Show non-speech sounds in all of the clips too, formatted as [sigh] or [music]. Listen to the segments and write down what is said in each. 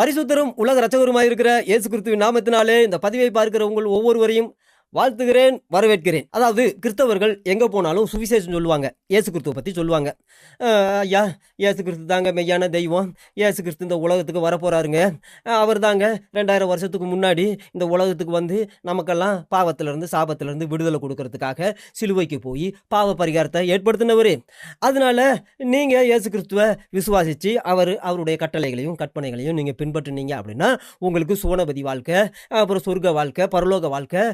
பரிசுத்தரும் உலக ரச்சகருமாய் இருக்கிற இயேசு கிறிஸ்துவின் நாமத்தினாலே இந்த பதிவை பார்க்கிற உங்கள் ஒவ்வொருவரையும் வாழ்த்துகிறேன் வரவேற்கிறேன். அதாவது கிறிஸ்தவர்கள் எங்கே போனாலும் சுவிசேஷம் சொல்லுவாங்க. இயேசு கிறிஸ்துவை பற்றி சொல்லுவாங்க. ஐயா இயேசு கிறிஸ்து தாங்க மெய்யான தெய்வம். இயேசு கிறிஸ்து இந்த உலகத்துக்கு வரப்போகிறாருங்க அவர் தாங்க ரெண்டாயிரம் வருஷத்துக்கு முன்னாடி இந்த உலகத்துக்கு வந்து நமக்கெல்லாம் பாவத்திலேருந்து சாபத்திலேருந்து விடுதலை கொடுக்கறதுக்காக சிலுவைக்கு போய் பாவ பரிகாரத்தை ஏற்படுத்தினவர். அதனால நீங்கள் இயேசு கிறிஸ்துவை விசுவாசித்து அவர் அவருடைய கட்டளைகளையும் கற்பனைகளையும் நீங்கள் பின்பற்றினீங்க அப்படின்னா உங்களுக்கு சுவனபதி வாழ்க்கை அப்புறம் சொர்க்க வாழ்க்கை பரலோக வாழ்க்கை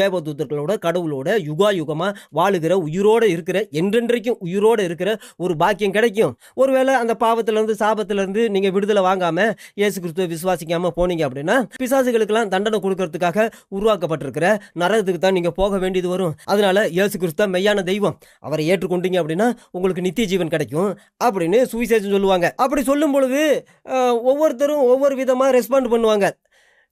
தேவதூதர்களோட கடவுளோட யுகா யுகமாக வாழுகிற உயிரோடு இருக்கிற என்றென்றைக்கும் உயிரோடு இருக்கிற ஒரு பாக்கியம் கிடைக்கும். ஒருவேளை அந்த பாவத்திலேருந்து சாபத்திலேருந்து நீங்கள் விடுதலை வாங்காமல் இயேசு கிறிஸ்துவ விசுவாசிக்காமல் போனீங்க அப்படின்னா பிசாசுகளுக்கெல்லாம் தண்டனை கொடுக்கறதுக்காக உருவாக்கப்பட்டிருக்கிற நரகத்துக்கு தான் நீங்கள் போக வேண்டியது வரும். அதனால் இயேசு கிறிஸ்துவ மெய்யான தெய்வம். அவரை ஏற்றுக்கொண்டீங்க அப்படின்னா உங்களுக்கு நித்திய ஜீவன் கிடைக்கும் அப்படின்னு சுவிசேஷம் சொல்லுவாங்க. அப்படி சொல்லும் பொழுது ஒவ்வொருத்தரும் ஒவ்வொரு விதமாக ரெஸ்பாண்ட் பண்ணுவாங்க.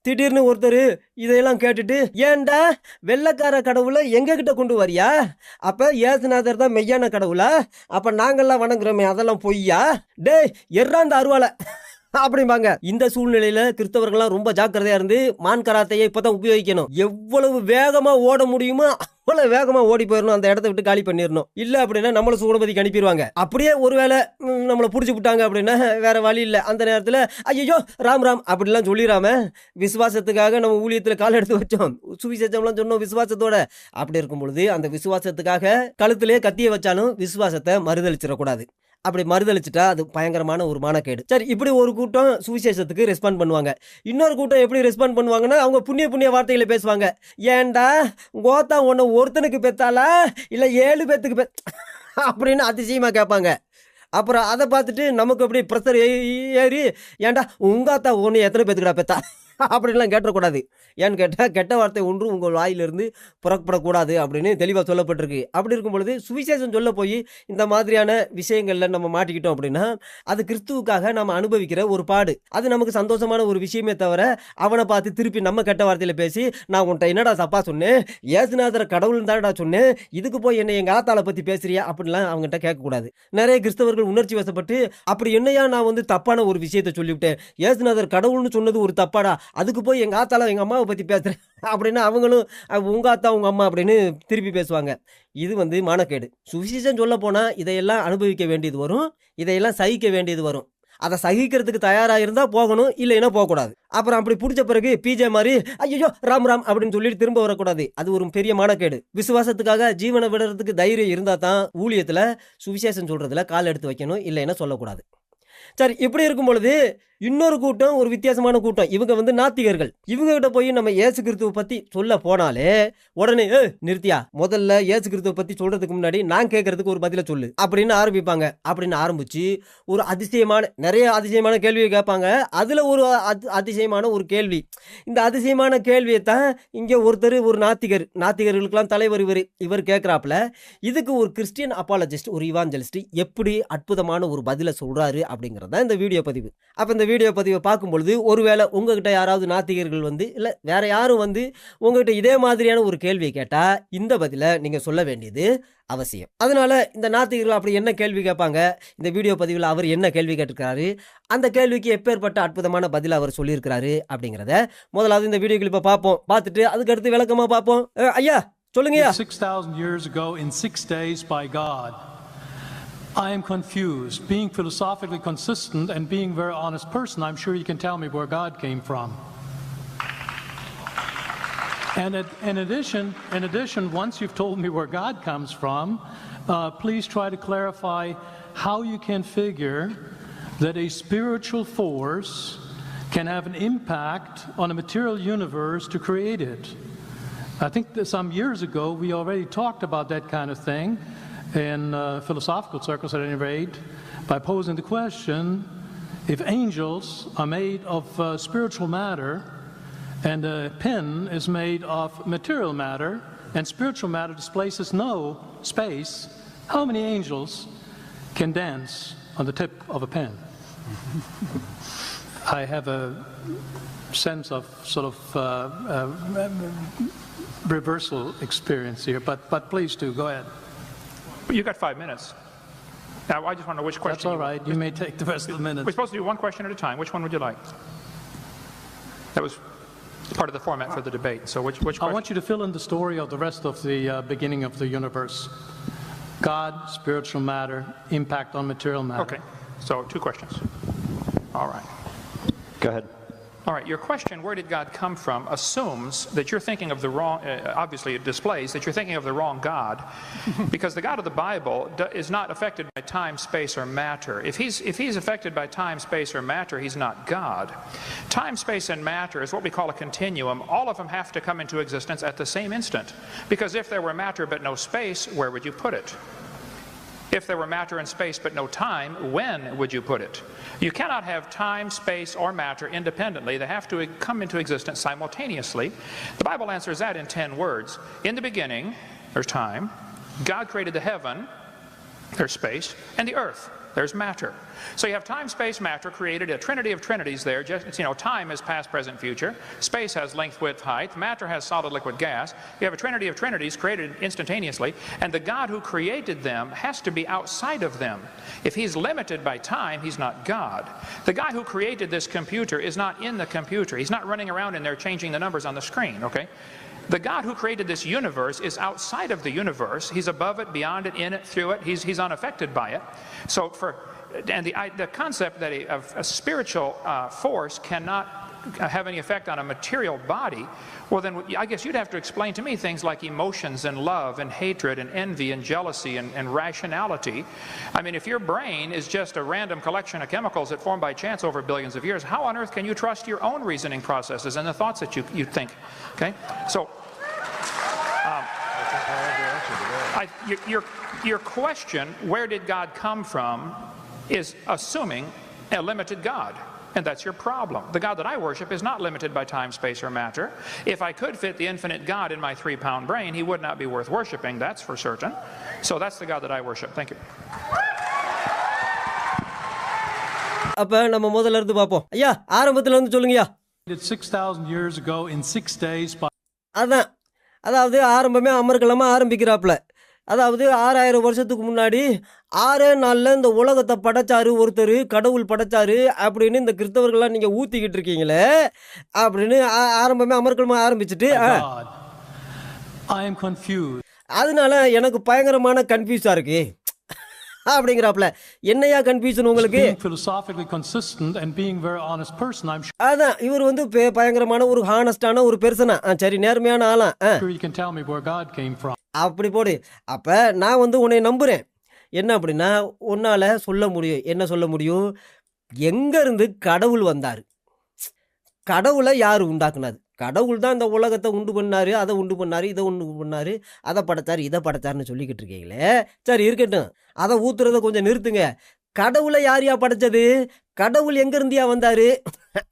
திடீர்னு ஒருத்தர் இதையெல்லாம் கேட்டுட்டு ஏன்டா வெள்ளைக்கார கடவுளை எங்ககிட்ட கொண்டு வரியா? அப்போ ஏசுநாதர் தான் மெய்யான கடவுளா? அப்போ நாங்கெல்லாம் வணங்குறோமே அதெல்லாம் பொய்யா? டேய் எர்றாந்த அருவாலை [laughs] அப்படிம்பாங்க. இந்த சூழ்நிலையில கிறிஸ்தவர்கள்லாம் ரொம்ப ஜாக்கிரதையா இருந்து மான் கராத்தையை இப்பதான் உபயோகிக்கணும். எவ்வளவு வேகமா ஓட முடியுமோ அவ்வளவு வேகமா ஓடி போயிடணும் அந்த இடத்த விட்டு காலி பண்ணிடணும் இல்ல அப்படின்னா நம்மள சூடபதிக்கு அனுப்பிடுவாங்க அப்படியே ஒருவேளை நம்மளை புடிச்சு விட்டாங்க அப்படின்னா வேற வழி இல்லை. அந்த நேரத்துல ஐயோ ராம் ராம் அப்படிலாம் சொல்லிடாம விசுவாசத்துக்காக நம்ம ஊழியத்துல கால் எடுத்து வச்சோம். சுவிசேஷம்லாம் சொன்னோம் விசுவாசத்தோட. அப்படி இருக்கும் பொழுது அந்த விசுவாசத்துக்காக கழுத்திலே கத்திய வச்சாலும் விசுவாசத்தை மறுதளிச்சிடக்கூடாது. அப்படி மறுதளிச்சுட்டா அது பயங்கரமான ஒரு மானக்கேடு. சரி இப்படி ஒரு கூட்டம் சுவிசேஷத்துக்கு ரெஸ்பாண்ட் பண்ணுவாங்க. இன்னொரு கூட்டம் எப்படி ரெஸ்பாண்ட் பண்ணுவாங்கன்னா அவங்க புண்ணிய புண்ணிய வார்த்தைகளை பேசுவாங்க. ஏன்டா கோத்தா உன்னை ஒருத்தனுக்கு பெத்தாளா? இல்லை ஏழு பேத்துக்கு பெ அப்படின்னு அதிசயமாக கேட்பாங்க. அப்புறம் அதை பார்த்துட்டு நமக்கு அப்படி ப்ரெஷர் ஏறி ஏண்டா உங்க அத்தா ஒன்று எத்தனை பேத்துக்குடா பெத்தா? அப்படின்லாம் கேட்டக்கூடாது ஏன்னு கேட்டால் கெட்ட வார்த்தை ஒன்றும் உங்கள் வாயிலிருந்து புறப்படக்கூடாது அப்படின்னு தெளிவாக சொல்லப்பட்டிருக்கு. அப்படி இருக்கும் பொழுது சுவிசேஷம் சொல்ல போய் இந்த மாதிரியான விஷயங்களில் நம்ம மாட்டிக்கிட்டோம் அப்படின்னா அது கிறிஸ்துவுக்காக நம்ம அனுபவிக்கிற ஒரு பாடு. அது நமக்கு சந்தோஷமான ஒரு விஷயமே தவிர அவனை பார்த்து திருப்பி நம்ம கெட்ட வார்த்தையில் பேசி நான் உன்ட்ட என்னடா தப்பா சொன்னேன்? ஏசுநாதர கடவுள் தானடா சொன்னேன்? இதுக்கு போய் என்னை எங்கள் ஆத்தாளை பற்றி பேசுறியா? அப்படின்லாம் அவங்ககிட்ட கேட்கக்கூடாது. நிறைய கிறிஸ்தவர்கள் உணர்ச்சி வசப்பட்டு அப்படி என்னையா நான் வந்து தப்பான ஒரு விஷயத்தை சொல்லிவிட்டேன்? ஏசுநாதர் கடவுள்னு சொன்னது ஒரு தப்பாடா? அதுக்கு போய் எங்கள் ஆத்தால எங்கள் அம்மாவை பற்றி பேசுகிறேன் அப்படின்னு அவங்களும் உங்கள் அத்தா உங்கள் அம்மா அப்படின்னு திருப்பி பேசுவாங்க. இது வந்து மானக்கேடு. சுவிசேஷம் சொல்ல போனால் இதையெல்லாம் அனுபவிக்க வேண்டியது வரும். இதையெல்லாம் சகிக்க வேண்டியது வரும். அதை சகிக்கிறதுக்கு தயாராக இருந்தால் போகணும் இல்லைன்னா போகக்கூடாது. அப்புறம் அப்படி பிடிச்ச பிறகு பிஜே மாதிரி ஐயோ ராம் ராம் அப்படின்னு சொல்லிட்டு திரும்ப வரக்கூடாது. அது ஒரு பெரிய மானக்கேடு. விசுவாசத்துக்காக ஜீவனை விடுறதுக்கு தைரியம் இருந்தால் தான் ஊழியத்தில் சுவிசேஷம் சொல்கிறதுல கால் எடுத்து வைக்கணும் இல்லைன்னா சொல்லக்கூடாது. சரி இப்படி இருக்கும் பொழுது இன்னொரு கூட்டம் ஒரு வித்தியாசமான கூட்டம். இவங்க வந்து நாத்திகர்கள். இவங்க கிட்ட போய் நம்ம ஏசு கிறிஸ்துவை பத்தி சொல்ல போனாலே உடனே ஏ நிறுத்தியா? முதல்ல ஏசு கிறிஸ்துவை பத்தி சொல்றதுக்கு முன்னாடி நான் கேட்கறதுக்கு ஒரு பதில சொல்லு. அப்படின்னு ஆரம்பிப்பாங்க. அப்படின்னு ஆரம்பிச்சு ஒரு அதிசயமான நிறைய அதிசயமான கேள்வியை கேட்பாங்க. அதுல ஒரு அதிசயமான ஒரு கேள்வி. இந்த அதிசயமான கேள்வியை தான் இங்க ஒருத்தர் ஒரு நாத்திகர் நாத்திகர்களுக்கெல்லாம் தலைவர் இவர் இவர் கேட்குறாப்புல இதுக்கு ஒரு கிறிஸ்டியன் அப்பாலஜிஸ்ட் ஒரு இவாஞ்சலிஸ்ட் எப்படி அற்புதமான ஒரு பதிலை சொல்றாரு? அப்படிங்கிறது தான் இந்த வீடியோ பதிவு. அப்போ இந்த வீடியோ பதிவை பார்க்கும்பொழுது ஒருவேளை உங்ககிட்ட யாராவது நாத்திகர்கள் வந்து இல்லை வேற யாரும் வந்து உங்ககிட்ட இதே மாதிரியான ஒரு கேள்வியை கேட்டால் இந்த பதிலை நீங்கள் சொல்ல வேண்டியது அவசியம். அதனால் இந்த நாத்திகர்கள் அப்படி என்ன கேள்வி கேட்பாங்க? இந்த வீடியோ பதிவில் அவர் என்ன கேள்வி கேட்டிருக்காரு அந்த கேள்விக்கு எப்பேற்பட்ட அற்புதமான பதில் அவர் சொல்லியிருக்கிறாரு அப்படிங்கிறத முதலாவது இந்த வீடியோ கிளிப்பை பார்ப்போம். பார்த்துட்டு அதுக்கடுத்து விளக்கமாக பார்ப்போம். அஹ், ஐயா சொல்லுங்கய்யா. I am confused. Being philosophically consistent and being a very honest person, I'm sure you can tell me where God came from. And in addition, in addition, once you've told me where God comes from, uh, please try to clarify how you can figure that a spiritual force can have an impact on a material universe to create it. I think that some years ago we already talked about that kind of thing in uh, philosophical circles, at any rate, by posing the question if angels are made of uh, spiritual matter and a pen is made of material matter and spiritual matter displaces no space, how many angels can dance on the tip of a pen? I have a sense of sort of uh, uh, reversal experience here, but, but please do, go ahead. You got five minutes. Now, I just want to know which question. That's all you- you may take the rest of the minutes. We're supposed to do one question at a time. Which one would you like? That was part of the format for the debate. So which, which I want you to fill in the story of the rest of the uh, beginning of the universe. God, spiritual matter, impact on material matter. Okay, so two questions. All right. Go ahead. All right, your question, where did God come from, assumes that you're thinking of the wrong, uh, obviously it displays that you're thinking of the wrong God, [laughs] because the God of the Bible is not affected by time, space, or matter. If he's, if he's affected by time, space, or matter, he's not God. Time, space, and matter is what we call a continuum. All of them have to come into existence at the same instant, because if there were matter but no space, where would you put it? If there were matter and space but no time, when would you put it? You cannot have time, space, or matter independently. They have to come into existence simultaneously. The Bible answers that in 10 words. In the beginning, there's time. God created the heaven, there's space, and the earth, there's matter. So you have time, space, matter created a trinity of trinities there. Just, you know, time is past, present, future. Space has length, width, height. Matter has solid, liquid, gas. You have a trinity of trinities created instantaneously. And the God who created them has to be outside of them. If he's limited by time, he's not God. The guy who created this computer is not in the computer. He's not running around in there changing the numbers on the screen, okay? The God who created this universe is outside of the universe. He's above it, beyond it, in it, through it. He's, he's unaffected by it. So for and the, the concept that a, a spiritual uh, force cannot have any effect on a material body, well then I guess you'd have to explain to me things like emotions and love and hatred and envy and jealousy and, and rationality. I mean, if your brain is just a random collection of chemicals that formed by chance over billions of years, how on earth can you trust your own reasoning processes and the thoughts that you, you think? Okay? So, I, your, your, your question, where did God come from, is assuming a limited God. And that's your problem. The God that I worship is not limited by time, space, or matter. If I could fit the infinite God in my three pound brain, he would not be worth worshiping, that's for certain. So that's the God that I worship. Thank you. அப்ப நம்ம முதல்ல இருந்து பார்ப்போம் ஐயா ஆரம்பத்துல இருந்து சொல்லுங்கய்யா It's 6,000 years ago in six days by அதான் அதாவது ஆரம்பமே அமர்க்கலமா ஆரம்பிக்கிறாப்புல அதாவது ஆறாயிரம் வருஷத்துக்கு முன்னாடி ஆறே நாளில் இந்த உலகத்தை படைச்சாரு ஒருத்தர் கடவுள் படைச்சாரு அப்படின்னு இந்த கிறிஸ்தவர்கள்லாம் நீங்கள் ஊற்றிக்கிட்டு இருக்கீங்களே அப்படின்னு ஆரம்பமே அமர்க்கலமாக ஆரம்பிச்சுட்டு. அதனால எனக்கு பயங்கரமான கன்ஃபியூஸாக இருக்கு. அப்படிங்கிறாப்புல என்னையா கன்ஃபியூஷன் உங்களுக்கு? அதான் இவர் வந்து பயங்கரமான ஒரு ஹானஸ்டான ஒரு பெர்சனா சரி நேர்மையான ஆளா? அப்படி போடு. அப்போ நான் வந்து உன்னை நம்புகிறேன் என்ன அப்படின்னா உன்னால் சொல்ல முடியும் என்ன சொல்ல முடியும் எங்கேருந்து கடவுள் வந்தார்? கடவுளை யார் உண்டாக்குனாது கடவுள் தான் இந்த உலகத்தை உண்டு பண்ணார் அதை உண்டு பண்ணார் இதை உண்டு பண்ணார் அதை படைத்தார் இதை படைச்சாருன்னு சொல்லிக்கிட்டு இருக்கீங்களே? சரி இருக்கட்டும். அதை ஊற்றுறதை கொஞ்சம் நிறுத்துங்க. கடவுளை யார் யா படைச்சது? கடவுள் எங்கேருந்தியா வந்தாரு?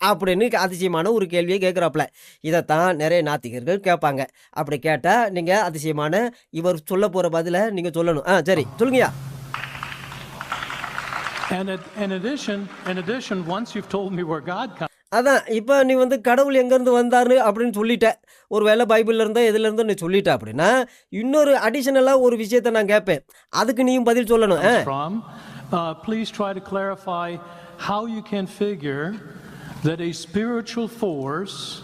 அப்படின்னு அதிசயமான ஒரு கேள்வியை கேட்குறாப்புல. இதைத்தான் நிறைய நாத்திகர்கள் கேட்பாங்க. அப்படி கேட்டால் நீங்கள் அதிசயமான இவர் சொல்ல போகிற பதிலை நீங்கள் சொல்லணும். ஆ சரி சொல்லுங்கய்யா. And in- in addition, in addition, once you've told me where God comes. அதான் இப்போ நீ வந்து கடவுள் எங்கேருந்து வந்தாரு அப்படின்னு சொல்லிட்ட. ஒரு வேளை பைபிள்ல இருந்தோ எதுல இருந்தோ நீ சொல்லிட்ட அப்படின்னா இன்னொரு அடிஷனலாக ஒரு விஷயத்தை நான் கேட்பேன். அதுக்கு நீயும் பதில் சொல்லணும். ஆ. Uh, please try to clarify how you can figure that a spiritual force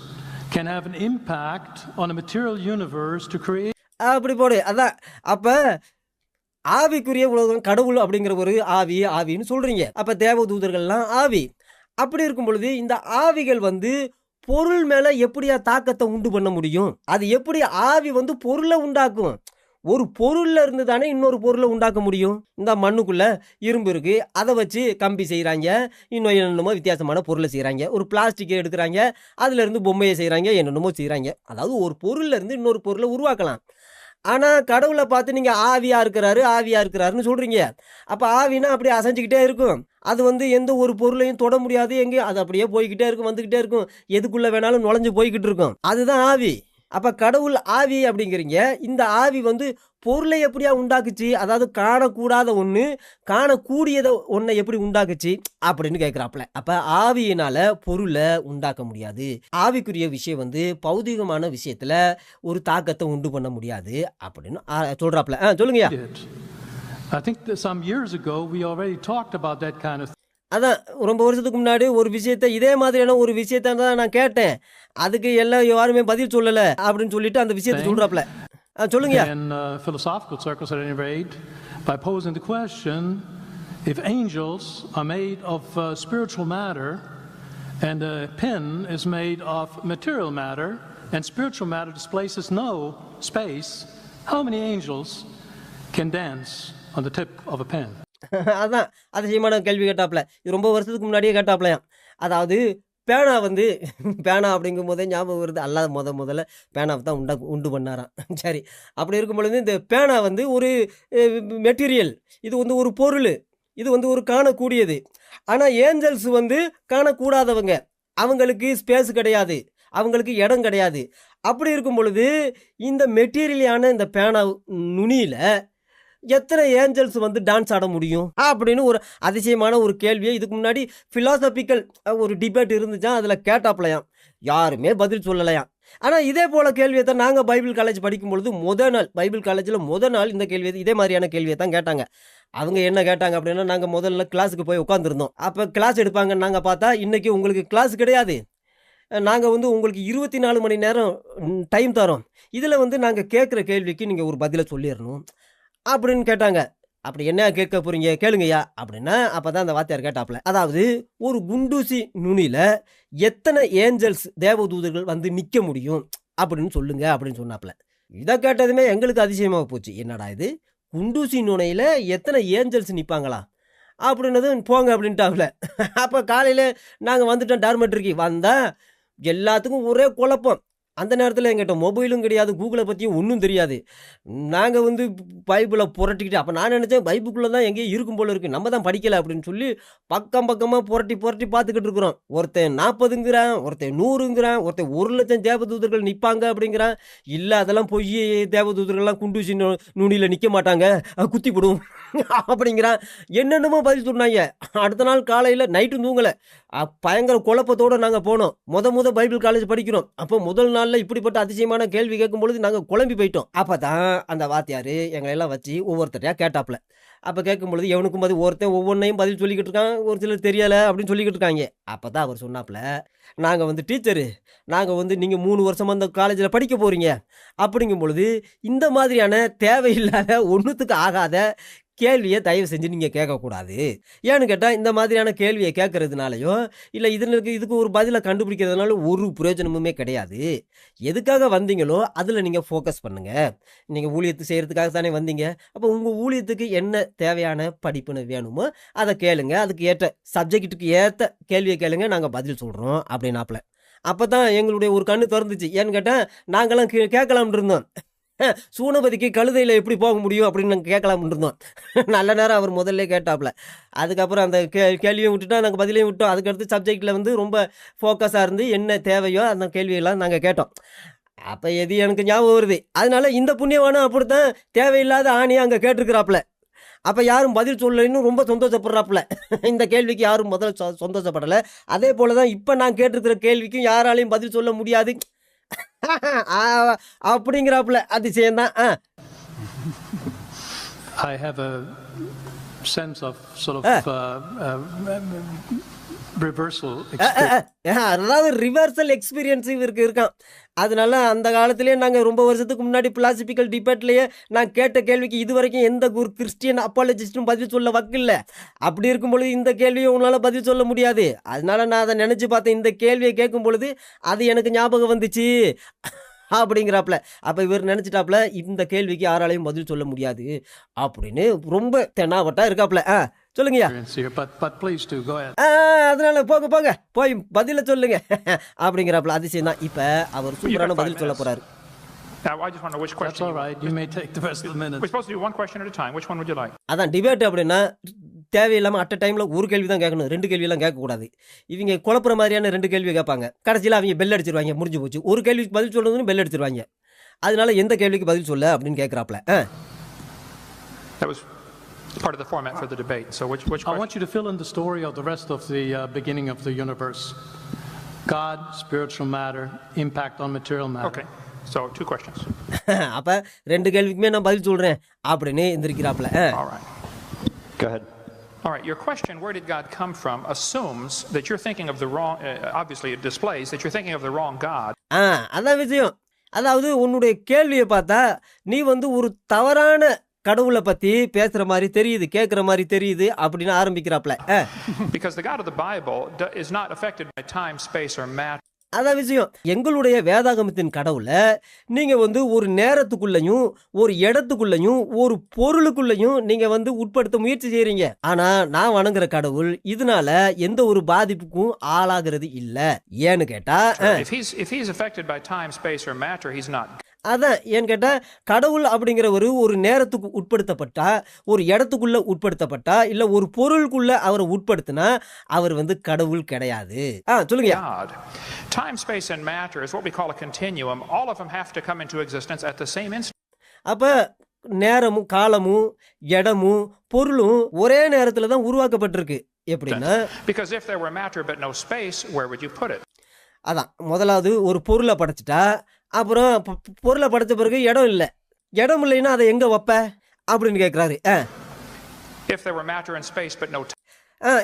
can have an impact on a material universe to create அப்படி போடு. அதான். அப்போ ஆவிக்குரிய உலகம் கடவுள் அப்படிங்கிற ஒரு ஆவி ஆவின்னு சொல்றீங்க. அப்போ தேவதூதர்கள்லாம் ஆவி. அப்படி இருக்கும் பொழுது இந்த ஆவிகள் வந்து பொருள் மேலே எப்படியா தாக்கத்தை உண்டு பண்ண முடியும்? அது எப்படி ஆவி வந்து பொருளை உண்டாக்கும்? ஒரு பொருளில் இருந்து தானே இன்னொரு பொருளை உண்டாக்க முடியும்? இந்த மண்ணுக்குள்ளே இரும்பு இருக்குது அதை வச்சு கம்பி செய்கிறாங்க இன்னும் என்னென்னமோ வித்தியாசமான பொருளை செய்கிறாங்க ஒரு பிளாஸ்டிக்கை எடுக்கிறாங்க. அதுலேருந்து பொம்மையை செய்கிறாங்க என்னென்னமோ செய்கிறாங்க அதாவது ஒரு பொருள்லேருந்து இன்னொரு பொருளை உருவாக்கலாம். ஆனால் கடவுளை பார்த்து நீங்கள் ஆவியாக இருக்கிறாரு ஆவியாக இருக்கிறாருன்னு சொல்கிறீங்க அப்போ ஆவினா அப்படியே அசைஞ்சிக்கிட்டே இருக்கும். அது வந்து எந்த ஒரு பொருளையும் தொட முடியாது எங்கேயும் அது அப்படியே போய்கிட்டே இருக்கும் வந்துக்கிட்டே இருக்கும். எதுக்குள்ளே வேணாலும் நுழைஞ்சு போய்கிட்டு இருக்கும். அதுதான் ஆவி. அப்போ கடவுள் ஆவி அப்படிங்கிறீங்க. இந்த ஆவி வந்து பொருளை எப்படியா உண்டாக்குச்சு? அதாவது காணக்கூடாத ஒன்று காணக்கூடியதை ஒன்றை எப்படி உண்டாக்குச்சு? அப்படின்னு கேட்குறாப்புல அப்போ ஆவியினால் பொருளை உண்டாக்க முடியாது. ஆவிக்குரிய விஷயம் வந்து பௌதிகமான விஷயத்தில் ஒரு தாக்கத்தை உண்டு பண்ண முடியாது அப்படின்னு சொல்கிறாப்புல ஆ சொல்லுங்கய்யா. I think that some years ago we already talked about that kind of அதான் ரொம்ப வருஷத்துக்கு முன்னாடி ஒரு விஷயத்த இதே மாதிரியான ஒரு விஷயத்த தான் நான் கேட்டேன் அதுக்கு எல்லாம் யாருமே பதில் சொல்லலை அப்படின்னு சொல்லிட்டு அந்த விஷயத்த சொல்கிறாப்புல ஆ சொல்லுங்கய்யா In uh, philosophical circles, at any rate, by posing the question if angels are made of uh, spiritual matter and a pen is made of material matter and spiritual matter displaces no space, how many angels can dance on the tip of a pen? அதான் அதிசயமான கேள்வி கேட்டாப்புல இது ரொம்ப வருஷத்துக்கு முன்னாடியே கேட்டாப்புலையாம் அதாவது பேனா வந்து பேனா அப்படிங்கும் போதே ஞாபகம் வருது. அல்லாத முத முதல்ல பேனாவை தான் உண்டா உண்டு பண்ணாராம். சரி. அப்படி இருக்கும் பொழுது இந்த பேனா வந்து ஒரு மெட்டீரியல். இது வந்து ஒரு பொருள். இது வந்து ஒரு காணக்கூடியது. ஆனால் ஏஞ்சல்ஸ் வந்து காணக்கூடாதவங்க. அவங்களுக்கு ஸ்பேஸ் கிடையாது. அவங்களுக்கு இடம் கிடையாது. அப்படி இருக்கும் பொழுது இந்த மெட்டீரியலான இந்த பேனா நுனியில் எத்தனை ஏஞ்சல்ஸ் வந்து டான்ஸ் ஆட முடியும்? அப்படின்னு ஒரு அதிசயமான ஒரு கேள்வியை இதுக்கு முன்னாடி ஃபிலாசபிக்கல் ஒரு டிபேட் இருந்துச்சா? அதில் கேட்டாப்லையாம் யாருமே பதில் சொல்லலையாம் ஆனால் இதே போல கேள்வியை தான் நாங்கள் பைபிள் காலேஜ் படிக்கும் பொழுது முத நாள் பைபிள் காலேஜில் முத நாள் இந்த கேள்வி இதே மாதிரியான கேள்வியை தான் கேட்டாங்க. அவங்க என்ன கேட்டாங்க அப்படின்னா நாங்கள் முதல்ல கிளாஸுக்கு போய் உட்காந்துருந்தோம் அப்போ கிளாஸ் எடுப்பாங்க நாங்கள் பார்த்தா இன்றைக்கி உங்களுக்கு கிளாஸ் கிடையாது. நாங்கள் வந்து உங்களுக்கு இருபத்தி நாலு மணி நேரம் டைம் தரோம். இதில் வந்து நாங்கள் கேட்குற கேள்விக்கு நீங்கள் ஒரு பதிலை சொல்லிடணும் அப்படின்னு கேட்டாங்க. அப்படி என்ன கேட்க போறீங்க? கேளுங்கய்யா. அப்படின்னா அப்போ தான் அந்த வாத்தியார் கேட்டாப்புல அதாவது ஒரு குண்டூசி நுனியில் எத்தனை ஏஞ்சல்ஸ் தேவதூதர்கள் வந்து நிற்க முடியும்? அப்படின்னு சொல்லுங்க அப்படின்னு சொன்னாப்புல இதை கேட்டதுமே எங்களுக்கு அதிசயமாக போச்சு. என்னடா இது? குண்டூசி நுனையில் எத்தனை ஏஞ்சல்ஸ் நிற்பாங்களா அப்படின்னதும் போங்க அப்படின்ட்டாப்புல அப்போ காலையில் நாங்கள் வந்துட்டோம் டார்மெட்ரிக்கு. வந்தால் எல்லாத்துக்கும் ஒரே குழப்பம். அந்த நேரத்தில் எங்கிட்ட மொபைலும் கிடையாது கூகுளை பற்றியும் ஒன்றும் தெரியாது. நாங்கள் வந்து பைப்பில் புரட்டிக்கிட்டு அப்போ நான் நினச்சேன் பைப்புக்குள்ளே தான் எங்கேயோ இருக்கும் போல் இருக்குது நம்ம தான் படிக்கலை அப்படின்னு சொல்லி பக்கம் பக்கமாக புரட்டி புரட்டி பார்த்துக்கிட்டு இருக்கிறோம். ஒருத்தன் நாற்பதுங்கிறான் ஒருத்தன் நூறுங்கிறான் ஒருத்தன் ஒரு லட்சம் தேவதூதர்கள் நிற்பாங்க அப்படிங்கிறான். இல்லை அதெல்லாம் பொய் தேவதூதர்கள்லாம் குண்டூசி நு நுனியில் நிற்க மாட்டாங்க. குத்தி போடும் அப்படிங்கிறான். என்னென்னமோ பதில் சொன்னாங்க. அடுத்த நாள் காலையில் நைட்டும் தூங்கலை. பயங்கர குழப்பத்தோடு நாங்கள் போனோம். முத முத பைபிள் காலேஜ் படிக்கிறோம். அப்போ முதல் நாள் நாளில் இப்படிப்பட்ட அதிசயமான கேள்வி கேட்கும் பொழுது நாங்கள் குழம்பி போயிட்டோம். அப்போ தான் அந்த வாத்தியார் எங்களை எல்லாம் வச்சு ஒவ்வொருத்தரையாக கேட்டாப்புல. அப்போ கேட்கும் பொழுது எவனுக்கும் பதில் ஒருத்தன் ஒவ்வொன்றையும் பதில் சொல்லிக்கிட்டு இருக்கான் ஒரு சிலர் தெரியலை அப்படின்னு சொல்லிக்கிட்டு இருக்காங்க. அப்போ தான் அவர் சொன்னாப்புல நாங்கள் வந்து டீச்சரு நாங்கள் வந்து நீங்கள் மூணு வருஷமாக அந்த காலேஜில் படிக்க போகிறீங்க அப்படிங்கும் பொழுது இந்த மாதிரியான தேவையில்லாத ஒன்றுத்துக்கு ஆகாத கேள்வியை தயவு செஞ்சு நீங்கள் கேட்கக்கூடாது. ஏன்னு கேட்டால் இந்த மாதிரியான கேள்வியை கேட்குறதுனாலையோ இல்லை இதற்கு இதுக்கு ஒரு பதிலை கண்டுபிடிக்கிறதுனால ஒரு பிரயோஜனமுமே கிடையாது. எதுக்காக வந்தீங்களோ அதில் நீங்கள் ஃபோக்கஸ் பண்ணுங்கள் நீங்கள் ஊழியத்தை செய்கிறதுக்காக தானே வந்தீங்க. அப்போ உங்கள் ஊழியத்துக்கு என்ன தேவையான படிப்புன்னு வேணுமோ அதை கேளுங்க. அதுக்கு ஏற்ற சப்ஜெக்ட்டுக்கு ஏற்ற கேள்வியை கேளுங்க. நாங்கள் பதில் சொல்கிறோம் அப்படின்னாப்புல அப்போ தான் எங்களுடைய ஒரு கண்ணு திறந்துச்சு. ஏன்னு கேட்டால் நாங்களாம் கே கேட்கலாம்னு இருந்தோம். சூனபதிக்கு கழுதையில் எப்படி போக முடியும் அப்படின்னு நாங்கள் கேட்கலாம்னு இருந்தோம். நல்ல நேரம் அவர் முதல்ல கேட்டாப்புல அதுக்கப்புறம் அந்த கே கேள்வியும் விட்டுட்டோம் நாங்கள் பதிலையும் விட்டோம். அதுக்கடுத்து சப்ஜெக்டில் வந்து ரொம்ப ஃபோக்கஸாக இருந்து என்ன தேவையோ அந்த கேள்வியெல்லாம் நாங்கள் கேட்டோம். அப்போ எது எனக்கு ஞாபகம் வருது? அதனால இந்த புண்ணியவானும் அப்படித்தான் தேவையில்லாத ஆணியை அங்கே கேட்டிருக்கிறாப்புல அப்போ யாரும் பதில் சொல்லலைன்னு ரொம்ப சந்தோஷப்படுறாப்புல இந்த கேள்விக்கு யாரும் முதல்ல சந்தோஷப்படலை. அதே போல தான் இப்போ நான் கேட்டிருக்கிற கேள்விக்கும் யாராலையும் பதில் சொல்ல முடியாது. அப்படிங்கிறாப்புல அதிசயம் தான் ah I have a sense of sort of uh, uh, அதாவது ரிவர்சல் எக்ஸ்பீரியன்ஸ் இவருக்கு இருக்கான். அதனால அந்த காலத்திலேயே நாங்கள் ரொம்ப வருஷத்துக்கு முன்னாடி பிலாசபிக்கல் டிபேட்லேயே நான் கேட்ட கேள்விக்கு இது வரைக்கும் எந்த ஒரு கிறிஸ்டியன் அப்பாலஜிஸ்டும் பதில் சொல்ல வக்கில்ல அப்படி இருக்கும் பொழுது இந்த கேள்வியை உன்னால் பதில் சொல்ல முடியாது. அதனால நான் அதை நினச்சி பார்த்தேன் இந்த கேள்வியை கேட்கும் பொழுது அது எனக்கு ஞாபகம் வந்துச்சு. அப்படிங்கிறாப்புல அப்போ இவர் நினச்சிட்டாப்புல இந்த கேள்விக்கு யாராலையும் பதில் சொல்ல முடியாது. அப்படின்னு ரொம்ப தென்னாவட்டா இருக்காப்புல ஆ சொல்லுங்கய்யா. அதனால போங்க போங்க. போய் பதில சொல்லுங்க. [laughs] அப்படிங்கிறப்பல அதிசயம் தான். இப்ப அவர் சூப்பரான பதில் சொல்ல போறாரு. Now, I just want to know which That's question. all you- right. You may take the rest of the We're minute. supposed to do one question at a time. Which one would you like? அதான் debate அப்படின்னா தேவையில்லாம at டைம்ல ஒரு கேள்வி தான் கேட்கணும். ரெண்டு கேள்வியெல்லாம் கேட்கக்கூடாது. இவங்க குழப்புற மாதிரியான ரெண்டு கேள்வி கேட்பாங்க. கடைசியில் அவங்க பெல் அடிச்சிருவாங்க முடிஞ்சு போச்சு. ஒரு கேள்விக்கு பதில் சொல்றதுன்னு பெல் அடிச்சிருவாங்க. அதனால எந்த கேள்விக்கு பதில் சொல்ல அப்படின்னு கேட்குறாப்ல part of the format for the debate. So, which, which I want you to fill in the story of the rest of the uh, beginning of the universe God, spiritual matter, impact on material matter. Okay. So, two questions. அப்ப ரெண்டு கேள்விக்குமே நான் பதில் சொல்றேன் அப்படின்னு எந்திரிக்கிறாப்ல All right. Go ahead. All right, your question, where did God come from, assumes that you're thinking of the wrong, uh, obviously, it displays that you're thinking of the wrong God. ஆ அதான் விஷயம் அதாவது உன்னுடைய கேள்வியை பார்த்தா நீ வந்து ஒரு தவறான கடவுளை பத்தி பேசுற மாதிரி தெரியுது கேட்குற மாதிரி தெரியுது அப்படின்னு ஆரம்பிக்கிறாப்ல. ஆ, Because the God of the Bible do- is not affected by time, space, or matter. அதான் விஷயம். எங்களுடைய வேதாகமத்தின் கடவுளை நீங்க வந்து ஒரு நேரத்துக்குள்ளயும் ஒரு இடத்துக்குள்ளயும் ஒரு பொருளுக்குள்ளயும் நீங்க வந்து உட்படுத்த முயற்சி செய்றீங்க. ஆனா நான் வணங்குற கடவுள் இதனால எந்த ஒரு பாதிப்புக்கும் ஆளாகிறது இல்ல. ஏன்னு கேட்டா அதான் ஏன்னு கேட்டா கடவுள் அப்படிங்கிறவர் ஒரு நேரத்துக்கு உட்படுத்தப்பட்டா ஒரு இடத்துக்குள்ள உட்படுத்தப்பட்டா இல்ல ஒரு பொருளுக்குள்ள அவரை உட்படுத்தினா அவர் வந்து கடவுள் கிடையாது ஆ சொல்லுங்க. Time, space, and matter is what we call a continuum. All of them have to come into existence at the same instant. அப்ப நேரமும் காலமும் இடமும் பொருளும் ஒரே நேரத்துல தான் உருவாக்கப்பட்டிருக்கு எப்படின்னா Because if there were matter but no space, where would you put it? அதான் முதலாவது ஒரு பொருளை படைச்சிட்டா அப்புறம் பொருளை படைச்ச பிறகு இடம் இல்லை. இடம் இல்லைன்னா அதை எங்க வைப்ப? அப்படின்னு கேட்குறாரு ஆ.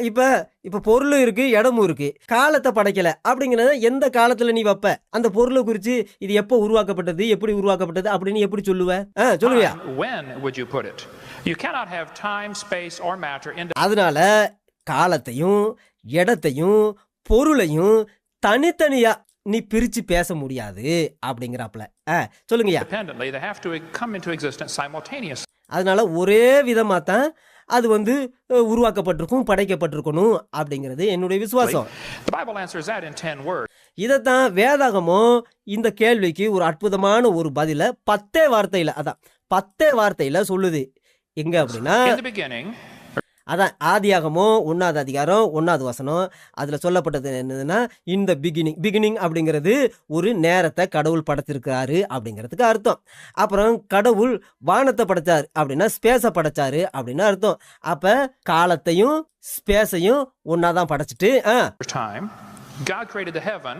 இப்போ இப்போ பொருளும் இருக்கு இடமும் இருக்கு. காலத்தை படைக்கல அப்படிங்கிறத எந்த காலத்துல நீ வைப்ப? அந்த பொருளை குறித்து இது எப்போ உருவாக்கப்பட்டது எப்படி உருவாக்கப்பட்டது அப்படின்னு எப்படி சொல்லுவ? ஆ சொல்லுவியா? அதனால காலத்தையும் இடத்தையும் பொருளையும் தனித்தனியா நீ பிரிச்சு பேச முடியாது அப்படிங்கிறாப்ல சொல்லுங்கய்யா. அதனால ஒரே விதமாக தான் அது வந்து உருவாக்கப்பட்டிருக்கும் படைக்கப்பட்டிருக்கணும் அப்படிங்கிறது என்னுடைய விசுவாசம் The Bible answers that in 10 words. இதைத்தான் வேதாகமும் இந்த கேள்விக்கு ஒரு அற்புதமான ஒரு பதில பத்தே வார்த்தையில அதான் பத்தே வார்த்தையில சொல்லுது எங்க அப்படின்னா அதான் ஆதியாகமோ ஒன்றாவது அதிகாரம் ஒன்றாவது வசனம் அதில் சொல்லப்பட்டது என்னதுன்னா இந்த பிகினிங் பிகினிங் அப்படிங்கிறது ஒரு நேரத்தை கடவுள் படைத்திருக்கிறாரு அப்படிங்கிறதுக்கு அர்த்தம். அப்புறம் கடவுள் வானத்தை படைச்சார் அப்படின்னா ஸ்பேஸை படைச்சாரு அப்படின்னு அர்த்தம். அப்போ காலத்தையும் ஸ்பேஸையும் ஒன்றா தான் படைச்சிட்டு ஆ. Time, God created the heaven,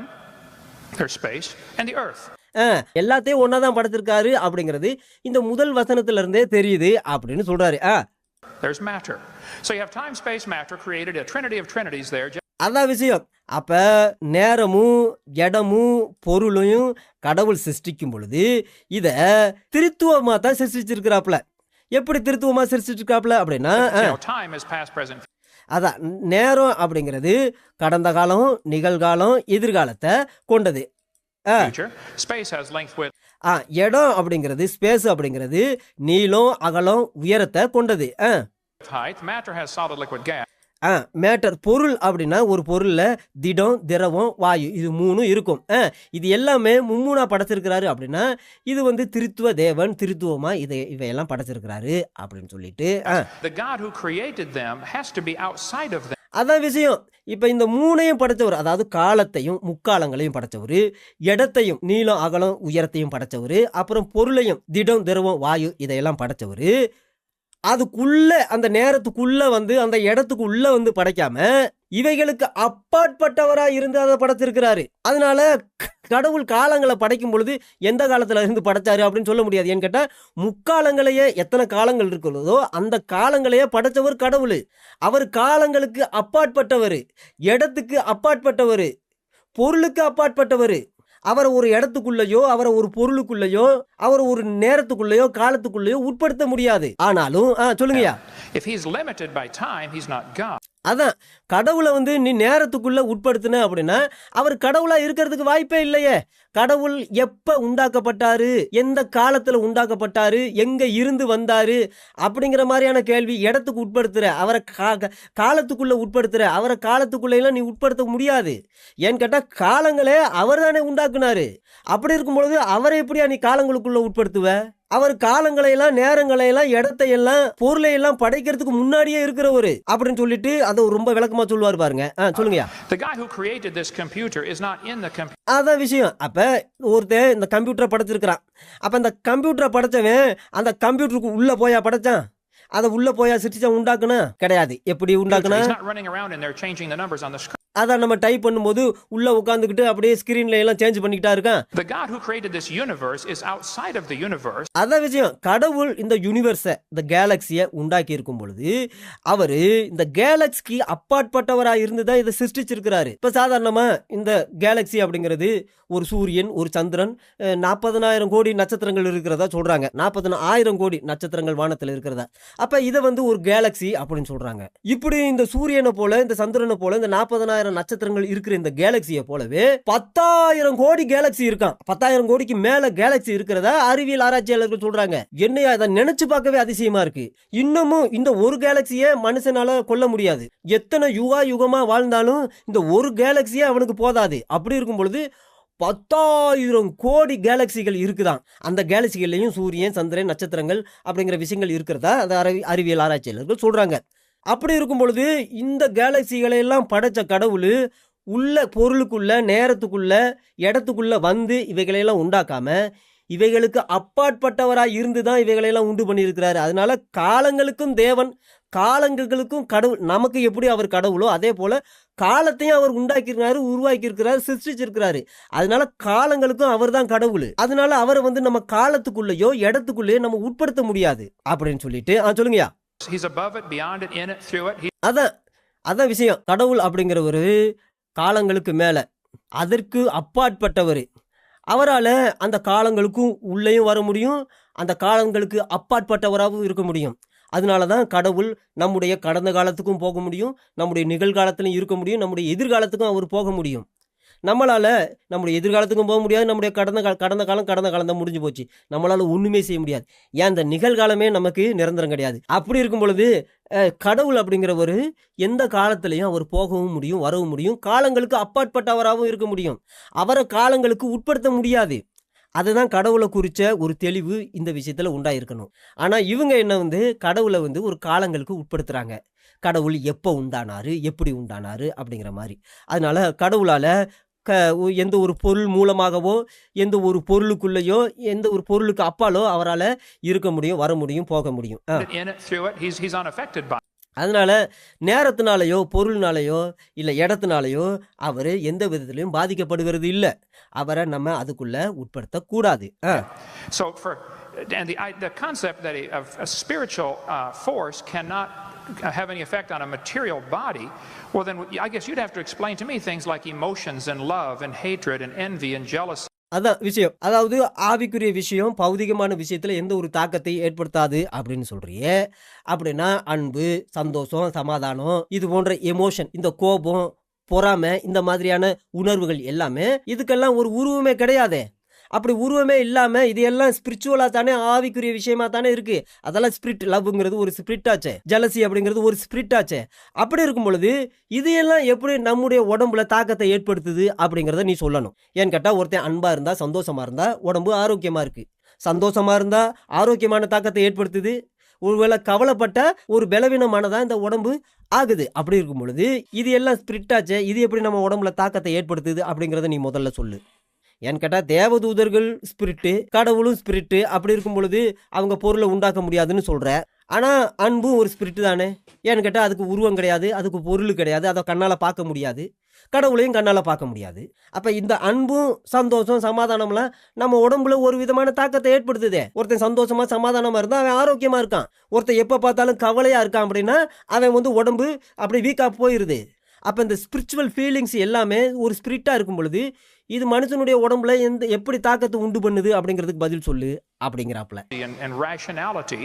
there's space, and the earth. ஆ, எல்லாத்தையும் ஒன்றா தான் படைச்சிருக்காரு அப்படிங்கிறது இந்த முதல் வசனத்துல இருந்தே தெரியுது அப்படின்னு சொல்றாரு. ஆ There's matter. So you have time, space, matter created a trinity of trinities there. அதான் விஷயம். அப்ப நேரமும் இடமும் பொருளையும் கடவுள் சிருஷ்டிக்கும் பொழுது இத திருத்துவமா தான் சிருஷ்டிச்சிருக்கிறாப்ல எப்படி திருத்துவமா சிருஷ்டிச்சிருக்காப்ல அப்படின்னா அதான் நேரம் அப்படிங்கிறது கடந்த காலம் நிகழ்காலம் எதிர்காலத்தை கொண்டது. இடம் அப்படிங்கிறது ஸ்பேஸ் அப்படிங்கிறது நீளம் அகலம் உயரத்தை கொண்டது. மேட்டர் பொருள் அப்படின்னா ஒரு பொருளில் திடம் திரவம் வாயு இது மூணும் இருக்கும். இது எல்லாமே மும்மூணா படைச்சிருக்கிறாரு அப்படின்னா இது வந்து திருத்துவ தேவன் திருத்துவமா இதை இவையெல்லாம் படைச்சிருக்கிறாரு அப்படின்னு சொல்லிட்டு அதான் விஷயம். இப்போ இந்த மூணையும் படைச்சவர் அதாவது காலத்தையும் முக்காலங்களையும் படைச்சவர் இடத்தையும் நீளம் அகலம் உயரத்தையும் படைச்சவர் அப்புறம் பொருளையும் திடம் திரவம் வாயு இதையெல்லாம் படைச்சவர் அதுக்குள்ள அந்த நேரத்துக்குள்ள வந்து அந்த இடத்துக்குள்ள வந்து படைக்காம இவைகளுக்கு அப்பாற்பட்டவரா இருந்து அதை படைச்சிருக்கிறாரு அதனால கடவுள் காலங்களை படைக்கும் பொழுது எந்த காலத்துல இருந்து படைச்சாரு அப்படின்னு சொல்ல முடியாது. ஏன்னு கேட்டா முக்காலங்களையே எத்தனை காலங்கள் இருக்கிறதோ அந்த காலங்களையே படைச்சவர் கடவுள். அவர் காலங்களுக்கு அப்பாற்பட்டவர் இடத்துக்கு அப்பாற்பட்டவர் பொருளுக்கு அப்பாற்பட்டவர் அவரை ஒரு இடத்துக்குள்ளேயோ அவரை ஒரு பொருளுக்குள்ளேயோ அவரை ஒரு நேரத்துக்குள்ளேயோ காலத்துக்குள்ளேயோ உட்படுத்த முடியாது ஆனாலும் ஆ சொல்லுங்கய்யா If he's limited by time, he's not God. அதான் கடவுளை வந்து நீ நேரத்துக்குள்ள உட்படுத்தின அப்படின்னா அவர் கடவுளா இருக்கிறதுக்கு வாய்ப்பே இல்லையே. கடவுள் எப்ப உண்டாக்கப்பட்டாரு? எந்த காலத்துல உண்டாக்கப்பட்டாரு? எங்க இருந்து வந்தாரு? அப்படிங்கிற மாதிரியான கேள்வி இடத்துக்கு உட்படுத்துற அவரை கா- காலத்துக்குள்ள உட்படுத்துற அவரை காலத்துக்குள்ள எல்லாம் நீ உட்படுத்த முடியாது. ஏன்னு கேட்டா காலங்களே அவர் தானே உண்டாக்குனாரு. அப்படி இருக்கும் பொழுது அவரை எப்படியா நீ காலங்களுக்குள்ள உட்படுத்துவ? அவர் காலங்களையெல்லாம் நேரங்களையெல்லாம் இடத்தையெல்லாம் பொருளையெல்லாம் இடத்தை எல்லாம் படைக்கிறதுக்கு முன்னாடியே இருக்கிறவர் அப்படின்னு சொல்லிட்டு அதை ரொம்ப விளக்கமா சொல்லுவார் பாருங்க. computer. அதான் விஷயம். அப்ப ஒருத்தன் இந்த கம்ப்யூட்டரை படைச்சிருக்கிறான். அப்ப இந்த கம்ப்யூட்டரை படைச்சவன் அந்த கம்ப்யூட்டருக்கு உள்ள போயா படைச்சான்? அதை உள்ள போயா சிருஷ்டிச்சா உண்டாக்குனா? கிடையாது. எப்படி உண்டாக்குனா? அதான் நம்ம டைப் பண்ணும்போது உள்ள உட்காந்துக்கிட்டு அப்படியே ஸ்கிரீன்ல எல்லாம் சேஞ்ச் பண்ணிக்கிட்டா இருக்கான். The God who created this universe is outside of the universe. அதான் விஷயம் கடவுள் இந்த யூனிவர்ஸை இந்த கேலக்சியை உண்டாக்கி இருக்கும் பொழுது அவரு இந்த கேலக்சிக்கு அப்பாற்பட்டவராக இருந்து தான் இதை சிருஷ்டிச்சிருக்கிறாரு. இப்போ சாதாரணமா இந்த கேலக்சி அப்படிங்கிறது ஒரு சூரியன் ஒரு சந்திரன் நாற்பதனாயிரம் கோடி நட்சத்திரங்கள் இருக்கிறதா சொல்றாங்க. நாற்பது ஆயிரம் கோடி நட்சத்திரங்கள் வானத்தில் இருக்கிறதா. அப்ப இதை வந்து ஒரு கேலக்சி அப்படின்னு சொல்றாங்க. இப்படி இந்த சூரியனை போல இந்த சந்திரனை போல இந்த நாற்பதனாயிரம் நட்சத்திரங்கள் இருக்கிற இந்த கேலக்சியை போலவே பத்தாயிரம் கோடி கேலக்சி இருக்கான். பத்தாயிரம் கோடிக்கு மேல கேலக்சி இருக்கிறதா அறிவியல் ஆராய்ச்சியாளர்கள் சொல்றாங்க. என்னையா அதை நினைச்சு பார்க்கவே அதிசயமா இருக்கு. இன்னமும் இந்த ஒரு கேலக்சியை மனுஷனால கொல்ல முடியாது. எத்தனை யுகா யுகமா வாழ்ந்தாலும் இந்த ஒரு கேலக்சியே அவனுக்கு போதாது. அப்படி இருக்கும் பொழுது பத்தாயிரம் கோடி கேலக்சிகள் இருக்குதான். அந்த கேலக்சிகள்லையும் சூரியன் சந்திரன் நட்சத்திரங்கள் அப்படிங்கிற விஷயங்கள் இருக்கிறதா? அந்த அறிவியல் ஆராய்ச்சியாளர்கள் சொல்கிறாங்க அப்படி இருக்கும் பொழுது இந்த கேலக்சிகளை எல்லாம் படைச்ச கடவுள் உள்ள பொருளுக்குள்ள நேரத்துக்குள்ள இடத்துக்குள்ள வந்து இவைகளையெல்லாம் உண்டாக்காம இவைகளுக்கு அப்பாற்பட்டவராக இருந்து தான் இவைகளையெல்லாம் உண்டு பண்ணியிருக்கிறாரு. அதனால காலங்களுக்கும் தேவன் காலங்களுக்கும் கடவுள் நமக்கு எப்படி அவர் கடவுளோ அதே போல் காலத்தையும் அவர் உண்டாக்கியிருக்கிறாரு உருவாக்கியிருக்கிறாரு சிருஷ்டிச்சிருக்கிறாரு. அதனால காலங்களுக்கும் அவர் தான் கடவுள். அதனால அவரை வந்து நம்ம காலத்துக்குள்ளேயோ இடத்துக்குள்ளேயோ நம்ம உட்படுத்த முடியாது. அப்படின்னு சொல்லிட்டு ஆ சொல்லுங்கய்யா. He's above it, beyond it, in it, through it. He, அதான் அதான் விஷயம் கடவுள் அப்படிங்கிறவர் காலங்களுக்கு மேலே அதற்கு அப்பாற்பட்டவர். அவரால் அந்த காலங்களுக்கும் உள்ளேயும் வர முடியும் அந்த காலங்களுக்கு அப்பாற்பட்டவராகவும் இருக்க முடியும். அதனால தான் கடவுள் நம்முடைய கடந்த காலத்துக்கும் போக முடியும் நம்முடைய நிகழ்காலத்திலும் இருக்க முடியும் நம்முடைய எதிர்காலத்துக்கும் அவர் போக முடியும். நம்மளால் நம்முடைய எதிர்காலத்துக்கும் போக முடியாது நம்முடைய கடந்த கால கடந்த காலம் கடந்த காலம் தான் முடிஞ்சு போச்சு. நம்மளால் ஒன்றுமே செய்ய முடியாது. ஏன் அந்த நிகழ்காலமே நமக்கு நிரந்தரம் கிடையாது. அப்படி இருக்கும் பொழுது கடவுள் கடவுள் அப்படிங்கிறவர் எந்த காலத்திலையும் அவர் போகவும் முடியும் வரவும் முடியும். காலங்களுக்கு அப்பாற்பட்டவராகவும் இருக்க முடியும். அவரை காலங்களுக்கு உட்படுத்த முடியாது. அதுதான் கடவுளை குறித்த ஒரு தெளிவு இந்த விஷயத்தில் உண்டாயிருக்கணும். ஆனால் இவங்க என்ன வந்து கடவுளை வந்து ஒரு காலங்களுக்கு உட்படுத்துகிறாங்க கடவுள் எப்போ உண்டானாரு எப்படி உண்டானாரு அப்படிங்கிற மாதிரி. அதனால கடவுளால் க எந்த ஒரு பொருள் மூலமாகவோ எந்த ஒரு பொருளுக்குள்ளேயோ எந்த ஒரு பொருளுக்கு அப்பாலோ அவரால் இருக்க முடியும் வர முடியும் போக முடியும். அதனால நேரத்தினாலேயோ பொருள்னாலேயோ இல்லை இடத்தினாலேயோ அவர் எந்த விதத்திலையும் பாதிக்கப்படுகிறது இல்லை. அவரை நம்ம அதுக்குள்ள உட்படுத்தக்கூடாது. So for and the the concept that a, a spiritual uh, force cannot have any effect on a material body, well then I guess you'd have to explain to me things like emotions and love and hatred and envy and jealousy. அதான் விஷயம். அதாவது ஆவிக்குரிய விஷயம் பௌதிகமான விஷயத்தில் எந்த ஒரு தாக்கத்தை ஏற்படுத்தாது அப்படின்னு சொல்றியே. அப்படின்னா அன்பு சந்தோஷம் சமாதானம் இது போன்ற எமோஷன் இந்த கோபம் பொறாமை இந்த மாதிரியான உணர்வுகள் எல்லாமே இதுக்கெல்லாம் ஒரு உருவமே கிடையாதே. அப்படி உருவமே இல்லாமல் இது எல்லாம் ஸ்பிரிச்சுவலாக தானே ஆவிக்குரிய விஷயமா தானே இருக்கு. அதெல்லாம் ஸ்பிரிட் லவ்ங்கிறது ஒரு ஸ்பிரிட் ஆச்சு. ஜலசி அப்படிங்கிறது ஒரு ஸ்பிரிட் ஆச்சு. அப்படி இருக்கும் பொழுது இது எல்லாம் எப்படி நம்முடைய உடம்புல தாக்கத்தை ஏற்படுத்துது அப்படிங்கிறத நீ சொல்லணும். ஏன்னு கேட்டால் ஒருத்தன் அன்பாக இருந்தால் சந்தோஷமாக இருந்தால் உடம்பு ஆரோக்கியமாக இருக்கு. சந்தோஷமாக இருந்தால் ஆரோக்கியமான தாக்கத்தை ஏற்படுத்துது. ஒருவேளை கவலைப்பட்ட ஒரு பலவீனமானதா இந்த உடம்பு ஆகுது. அப்படி இருக்கும் பொழுது இது எல்லாம் ஸ்பிரிட் இது எப்படி நம்ம உடம்புல தாக்கத்தை ஏற்படுத்துது அப்படிங்கிறத நீ முதல்ல சொல்லு. ஏன்னு கேட்டால் தேவதூதர்கள் ஸ்பிரிட்டு கடவுளும் ஸ்பிரிட்டு அப்படி இருக்கும் பொழுது அவங்க பொருளை உண்டாக்க முடியாதுன்னு சொல்கிற ஆனால் அன்பும் ஒரு ஸ்பிரிட்டு தானே. ஏன்னு கேட்டால் அதுக்கு உருவம் கிடையாது அதுக்கு பொருள் கிடையாது அதை கண்ணால் பார்க்க முடியாது. கடவுளையும் கண்ணால் பார்க்க முடியாது. அப்போ இந்த அன்பும் சந்தோஷம் சமாதானம்லாம் நம்ம உடம்புல ஒரு விதமான தாக்கத்தை ஏற்படுத்துதே. ஒருத்தன் சந்தோஷமாக சமாதானமாக இருந்தால் அவன் ஆரோக்கியமாக இருக்கான். ஒருத்தன் எப்போ பார்த்தாலும் கவலையாக இருக்கான் அப்படின்னா அவன் வந்து உடம்பு அப்படி வீக்காக போயிடுது அப்போ இந்த ஸ்பிரிச்சுவல் ஃபீலிங்ஸ் எல்லாமே ஒரு ஸ்பிரிட்டாக இருக்கும் பொழுது இது மனுஷனுடைய உடம்புல எந்த எப்படி தாக்கத்தை உண்டு பண்ணுது அப்படிங்கிறதுக்கு பதில் சொல்லு அப்படிங்கிறாப்ல and, rationality.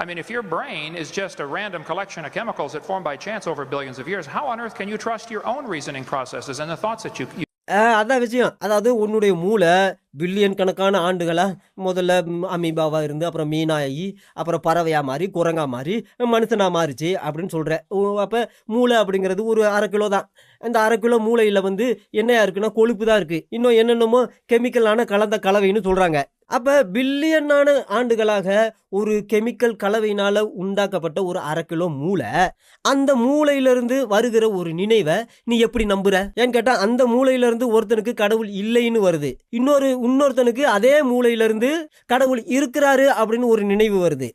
I mean, if your brain is just a random collection of chemicals that formed by chance over billions of years, how on earth can you trust your own reasoning processes and the thoughts that you, you அதான் விஷயம். அதாவது உன்னுடைய மூளை billion கணக்கான ஆண்டுகளாக முதல்ல அமீபாவாக இருந்து அப்புறம் மீனாயி அப்புறம் பறவையாக மாறி குரங்கா மாறி மனுஷனாக மாறிச்சு அப்படின்னு சொல்கிறேன் அப்போ மூளை அப்படிங்கிறது ஒரு அரை கிலோ தான். அந்த அரை கிலோ மூளையில் வந்து என்னையா இருக்குன்னா கொழுப்பு தான் இருக்குது இன்னும் என்னென்னமோ கெமிக்கலான கலந்த கலவைன்னு சொல்கிறாங்க அப்போ பில்லியனான ஆண்டுகளாக ஒரு கெமிக்கல் கலவையினால் உண்டாக்கப்பட்ட ஒரு அரை கிலோ மூளை. அந்த மூளையிலிருந்து வருகிற ஒரு நினைவை நீ எப்படி நம்புற? ஏன்னு கேட்டால் அந்த மூளையிலிருந்து ஒருத்தனுக்கு கடவுள் இல்லைன்னு வருது. இன்னொரு இன்னொருத்தனுக்கு அதே மூளையிலிருந்து கடவுள் இருக்கிறாரு அப்படின்னு ஒரு நினைவு வருது.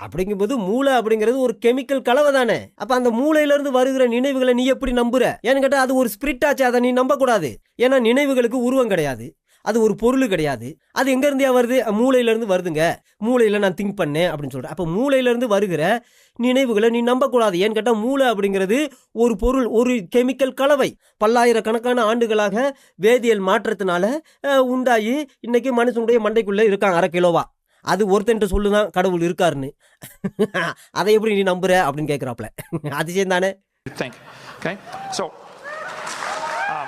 அப்படிங்கும்போது மூளை அப்படிங்கிறது ஒரு கெமிக்கல் கலவை தானே. அப்ப அந்த மூளையில இருந்து வருகிற நினைவுகளை நீ எப்படி நம்புற? ஏன்னு கேட்டா அது ஒரு ஸ்பிரிட் ஆச்சு அதை நீ நம்ப கூடாது ஏன்னா நினைவுகளுக்கு உருவம் கிடையாது. அது ஒரு பொருள் கிடையாது. அது எங்கேருந்தே வருது? மூளையிலேருந்து வருதுங்க. மூளையில் நான் திங்க் பண்ணேன் அப்படின்னு சொல்கிறேன் அப்போ மூளையிலேருந்து வருகிற நினைவுகளை நீ நம்பக்கூடாது. ஏன்னு கேட்டால் மூளை அப்படிங்கிறது ஒரு பொருள் ஒரு கெமிக்கல் கலவை. பல்லாயிரக்கணக்கான ஆண்டுகளாக வேதியியல் மாற்றத்தினால உண்டாகி இன்றைக்கி மனுஷனுடைய மண்டைக்குள்ளே இருக்காங்க அரை கிலோவா. அது ஒருத்தன்ட்ட சொல்லுதான் கடவுள் இருக்காருன்னு. [laughs] அதை எப்படி நீ நம்புற அப்படின்னு கேட்குறாப்ல [laughs] அதிசயம் தானே? You think. Okay? So, um,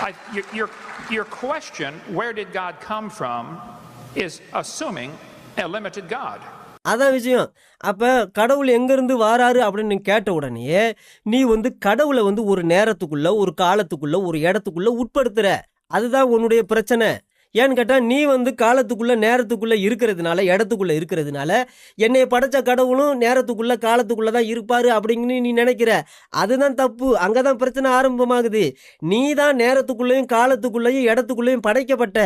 I, you're, you're, your question, where did God come from, is assuming a limited God. அதான் விஷயம். அப்ப கடவுள் எங்கேருந்து வாராரு அப்படின்னு கேட்ட உடனே நீ வந்து கடவுளை வந்து ஒரு நேரத்துக்குள்ள ஒரு காலத்துக்குள்ள ஒரு இடத்துக்குள்ள உட்படுத்துற. அதுதான் உன்னுடைய பிரச்சனை. ஏன்னு கேட்டால் நீ வந்து காலத்துக்குள்ளே நேரத்துக்குள்ளே இருக்கிறதுனால இடத்துக்குள்ளே இருக்கிறதுனால என்னை படைச்ச கடவுளும் நேரத்துக்குள்ளே காலத்துக்குள்ளே தான் இருப்பார் அப்படிங்கன்னு நீ நினைக்கிற. அதுதான் தப்பு. அங்கே தான் பிரச்சனை ஆரம்பமாகுது. நீ தான் நேரத்துக்குள்ளேயும் காலத்துக்குள்ளேயும் இடத்துக்குள்ளேயும் படைக்கப்பட்ட.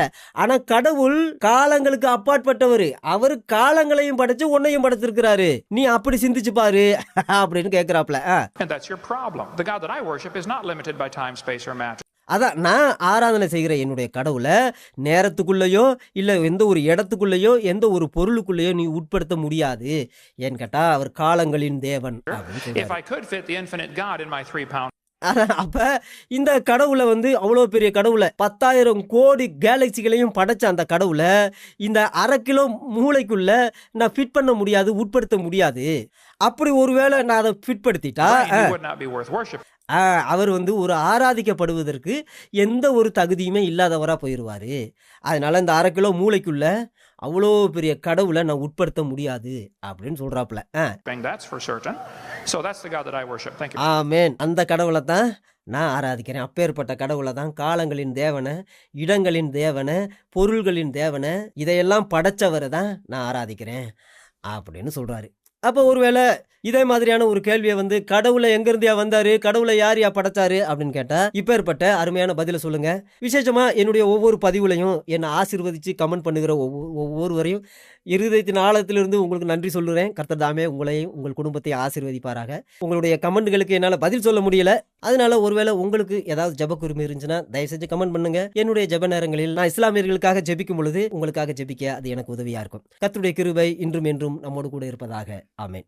ஆனால் கடவுள் காலங்களுக்கு அப்பாற்பட்டவர். அவர் காலங்களையும் படைச்சு உன்னையும் படைச்சிருக்கிறாரு. நீ அப்படி சிந்திச்சு பாரு அப்படின்னு கேக்குறாப்ல. And that's your problem. The God that I worship is not limited by time, space, or matter. அதான் நான் ஆராதனை செய்கிற என்னுடைய கடவுளை நேரத்துக்குள்ளேயோ இல்லை எந்த ஒரு இடத்துக்குள்ளேயோ எந்த ஒரு பொருளுக்குள்ளேயோ நீ உட்படுத்த முடியாது. ஏன்னு கேட்டா அவர் காலங்களின் தேவன் அதான் அப்ப இந்த கடவுளை வந்து அவ்வளோ பெரிய கடவுளை பத்தாயிரம் கோடி கேலக்சிகளையும் படைச்ச அந்த கடவுளை இந்த அரை கிலோ மூளைக்குள்ள நான் ஃபிட் பண்ண முடியாது உட்படுத்த முடியாது. அப்படி ஒருவேளை நான் அதை ஃபிட் படுத்திட்டா அவர் வந்து ஒரு ஆராதிக்கப்படுவதற்கு எந்த ஒரு தகுதியுமே இல்லாதவரா போயிடுவாரு அதனால இந்த அரை கிலோ மூளைக்குள்ள அவ்வளோ பெரிய கடவுளை நான் உட்படுத்த முடியாது அப்படின்னு சொல்றாப்புல. ஆ. ஆமேன். அந்த கடவுளை தான் நான் ஆராதிக்கிறேன். அப்பேற்பட்ட கடவுளை தான் காலங்களின் தேவனை இடங்களின் தேவனை பொருள்களின் தேவனை இதையெல்லாம் படைச்சவரை தான் நான் ஆராதிக்கிறேன் அப்படின்னு சொல்றாரு. அப்போ ஒருவேளை இதே மாதிரியான ஒரு கேள்வியை வந்து கடவுளை எங்கிருந்தியா வந்தாரு? கடவுளை யார் யா படைச்சாரு? அப்படின்னு கேட்டா இப்பேற்பட்ட அருமையான பதில சொல்லுங்க. விசேஷமா என்னுடைய ஒவ்வொரு பதிவுலையும் என்னை ஆசீர்வதிச்சு கமெண்ட் பண்ணுகிற ஒவ்வொருவரையும் இருதயத்தின் ஆழத்திலிருந்து உங்களுக்கு நன்றி சொல்லுறேன். கர்த்தர் தாமே உங்களையும் உங்கள் குடும்பத்தையும் ஆசீர்வதிப்பாராக. உங்களுடைய கமெண்ட்களுக்கு என்னால் பதில் சொல்ல முடியல. அதனால ஒருவேளை உங்களுக்கு ஏதாவது ஜெப குருமை இருந்துச்சுன்னா தயவு செஞ்சு கமெண்ட் பண்ணுங்க. என்னுடைய ஜெப நேரங்களில் நான் இஸ்லாமியர்களுக்காக ஜெபிக்கும் பொழுது உங்களுக்காக ஜெபிக்க அது எனக்கு உதவியா இருக்கும். கத்துடைய கிருபை இன்றும் என்றும் நம்மோடு கூட இருப்பதாக. ஆமேன்.